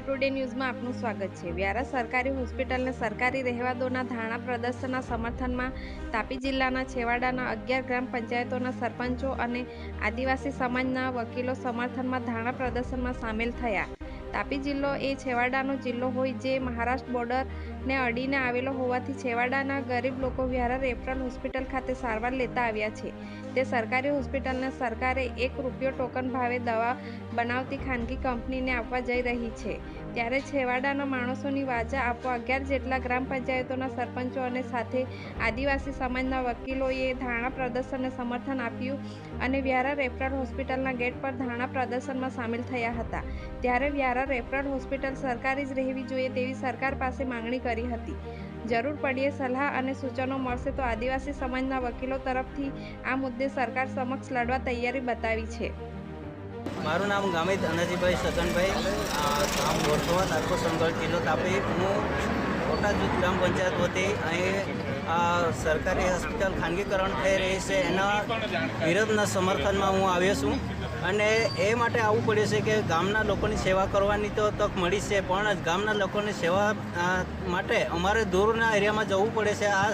Today ન્યૂઝમાં આપનું સ્વાગત છે. વ્યારા સરકારી હોસ્પિટલને સરકારી રહેવાદોના ધારણા પ્રદર્શનના સમર્થનમાં તાપી જિલ્લાના છેવાડાના અગિયાર ગ્રામ પંચાયતોના સરપંચો અને આદિવાસી સમાજના વકીલો સમર્થનમાં ધારણા પ્રદર્શનમાં સામેલ થયા. તાપી જિલ્લો એ છેવાડાનો જિલ્લો હોય જે મહારાષ્ટ્ર બોર્ડરને અડીને આવેલો હોવાથી છેવાડાના ગરીબ લોકો વ્યારા રેફરલ હોસ્પિટલ ખાતે સારવાર લેતા આવ્યા છે. તે સરકારી હોસ્પિટલને સરકારે એક રૂપિયો ટોકન ભાવે દવા બનાવતી ખાનગી કંપનીને આપવા જઈ રહી છે. ત્યારે છેવાડાના માણસોની વાજા આપવા અગિયાર જેટલા ગ્રામ પંચાયતોના સરપંચો અને સાથે આદિવાસી સમાજના વકીલોએ ધારણા પ્રદર્શનને સમર્થન આપ્યું અને વ્યારા રેફરલ હોસ્પિટલના ગેટ પર ધારણા પ્રદર્શનમાં સામેલ થયા હતા. ત્યારે વ્યારા રેફરલ હોસ્પિટલ સરકારી જ રહેવી જોઈએ તેવી સરકાર પાસે માંગણી કરી હતી. જરૂર પડીએ સલાહ અને સૂચનો મળશે તો આદિવાસી સમાજના વકીલો તરફથી આ મુદ્દે સરકાર સમક્ષ લડવા તૈયારી બતાવી છે. મારું નામ ગામિત અનાજીભાઈ સગનભાઈ ગામ ગોરસવા તારકો સંગળ જિલ્લો તાપી. હું બોટાદ ગ્રામ પંચાયત વતી અહીં સરકારી હોસ્પિટલ ખાનગીકરણ થઈ રહી છે. એના વિરોધના સમર્થનમાં હું આવ્યો છું. અને એ માટે આવવું પડ્યું છે કે ગામના લોકોની સેવા કરવાની તો તક મળી છે, પણ ગામના લોકોની સેવા માટે અમારે દૂરના એરિયામાં જવું પડે છે. આ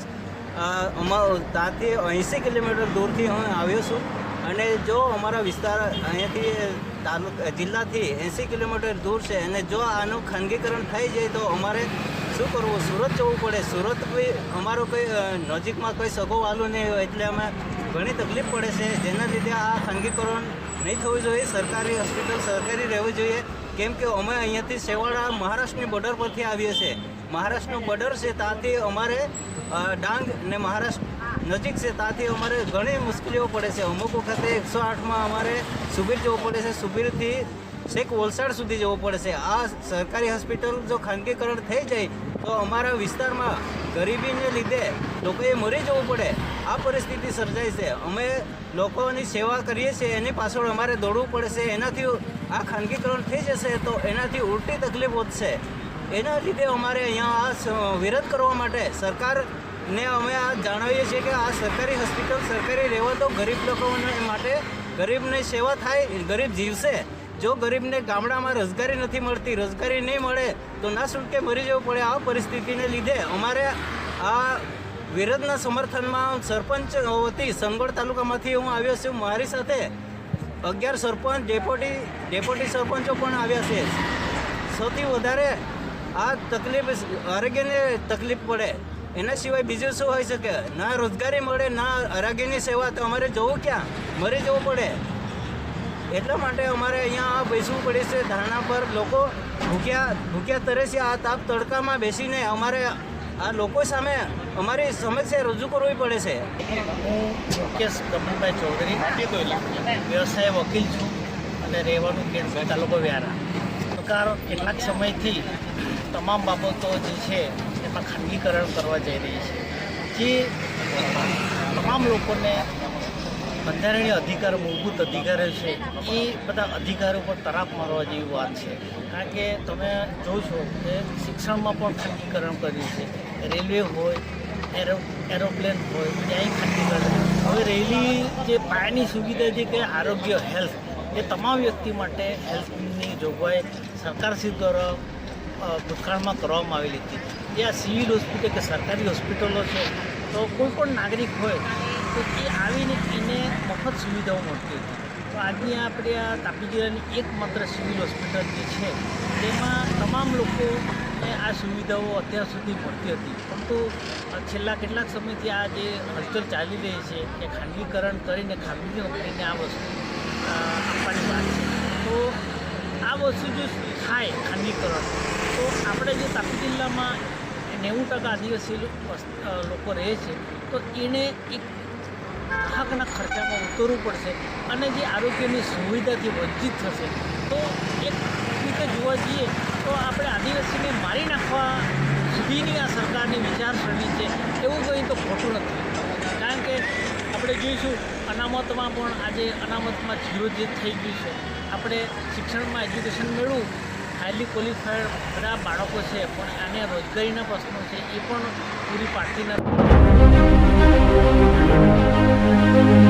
ત્યાંથી એંસી કિલોમીટર દૂરથી હું આવ્યો છું અને જો અમારા વિસ્તાર અહીંયાથી તાલુક, જિલ્લાથી એંસી કિલોમીટર દૂર છે અને જો આનું ખાનગીકરણ થઈ જાય તો અમારે શું કરવું? સુરત જવું પડે. સુરત કોઈ, અમારો કોઈ નજીકમાં કોઈ સગો વાલું નહીં હોય એટલે અમે ઘણી તકલીફ પડે છે. જેના લીધે આ ખાનગીકરણ નહીં થવું જોઈએ, સરકારી હોસ્પિટલ સરકારી રહેવું જોઈએ. કેમ કે અમે અહીંયાથી સેવાડા મહારાષ્ટ્રની બોર્ડર પરથી આવીએ છીએ. મહારાષ્ટ્રનું બોર્ડર છે ત્યાંથી અમારે ડાંગ ને મહારાષ્ટ્ર નજીક છે ત્યાંથી અમારે ઘણી મુશ્કેલીઓ પડે છે. અમુક વખતે એકસો આઠમાં અમારે સુબીર જવું પડે છે. સુબીરથી છેક વલસાડ સુધી જવું પડશે. આ સરકારી હોસ્પિટલ જો ખાનગીકરણ થઈ જાય, તો અમારા વિસ્તારમાં ગરીબીને લીધે લોકોએ મરી જવું પડે. આ પરિસ્થિતિ સર્જાય છે. અમે લોકોની સેવા કરીએ છીએ, એની પાછળ અમારે દોડવું પડશે. એનાથી આ ખાનગીકરણ થઈ જશે, તો એનાથી ઉલટી તકલીફ વધશે. એના લીધે અમારે અહીંયા આ વિરોધ કરવા માટે સરકાર ને અમે આ જણાવીએ છીએ કે આ સરકારી હોસ્પિટલ સરકારી રહેવા તો ગરીબ લોકોને માટે ગરીબને સેવા થાય, ગરીબ જીવશે. જો ગરીબને ગામડામાં રોજગારી નથી મળતી રોજગારી નહીં મળે, તો ના સુટકે મરી જવું પડે આ પરિસ્થિતિને લીધે અમારે આ વિરોધના સમર્થનમાં સરપંચ વતી સંગોળ તાલુકામાંથી હું આવ્યો છું. મારી સાથે અગિયાર સરપંચ ડેપોટી ડેપોટી સરપંચો પણ આવ્યા છે. સૌથી વધારે આ તકલીફ, આરોગ્યને તકલીફ પડે. એના સિવાય બીજું શું હોઈ શકે? ના રોજગારી મળે, ના આરોગ્યની સેવા, તો અમારે જવું ક્યાં? મરી જવું પડે. એટલા માટે અમારે અહીંયા બેસવું પડે છે. ધારણા પર લોકો ભૂખ્યા ભૂખ્યા તરે છે. આ તાપ તડકામાં બેસીને અમારે આ લોકો સામે અમારી સમસ્યા રજૂ કરવી પડે છે. હું મુકેશ કમલભાઈ ચૌધરી વ્યવસાય વકીલ છું અને રહેવાનું કેન્દ્ર તાલુકો વ્યારા. સરકાર કેટલાક સમયથી તમામ બાબતો જે છે એમાં ખાનગીકરણ કરવા જઈ રહી છે. જે તમામ લોકોને બંધારણીય અધિકાર મૂળભૂત અધિકારો છે, એ બધા અધિકારો પર તરાપ મારવા જેવી વાત છે. કારણ કે તમે જોશો કે શિક્ષણમાં પણ ખાનગીકરણ કર્યું છે. રેલવે હોય, એરો, એરોપ્લેન હોય ત્યાંય ખાનગીકરણ હવે રેલી જે પાયાની સુવિધા છે કે આરોગ્ય, હેલ્થ, એ તમામ વ્યક્તિ માટે હેલ્થની જોગવાઈ સરકારશ્રી દ્વારા ભૂતકાળમાં કરવામાં આવેલી હતી. એ આ સિવિલ હોસ્પિટલ કે સરકારી હોસ્પિટલો છે, તો કોઈ પણ નાગરિક હોય તો એ આવીને એને મફત સુવિધાઓ મળતી હતી. તો આજની આપણે આ તાપી જિલ્લાની એકમાત્ર સિવિલ હોસ્પિટલ જે છે, તેમાં તમામ લોકોને આ સુવિધાઓ અત્યાર સુધી મળતી હતી. પરંતુ છેલ્લા કેટલાક સમયથી આ જે હલચલ ચાલી રહી છે કે ખાનગીકરણ કરીને ખાનગી કંપનીને આ વસ્તુ આપવાની વાત છે. તો આ વસ્તુ જો થાય ખાનગીકરણ, તો આપણે જે તાપી જિલ્લામાં નેવું ટકા આદિવાસી લોકો રહે છે, તો એને એક ગ્રાહકના ખર્ચામાં ઉતરવું પડશે અને જે આરોગ્યની સુવિધાથી વંચિત થશે. તો એક રીતે જોવા જઈએ તો આપણે આદિવાસીને મારી નાખવા સુધીની આ સરકારની વિચારસરણી છે, એવું કંઈ તો ખોટું નથી. કારણ કે આપણે જોઈશું, અનામતમાં પણ આજે અનામતમાં જીરો જે થઈ ગયું છે. આપણે શિક્ષણમાં એજ્યુકેશન મેળવું, હાઈલી ક્વોલિફાઈડ બધા બાળકો છે, પણ આને રોજગારીના પ્રશ્નો છે, એ પણ પૂરી પાડતી નથી. Thank you.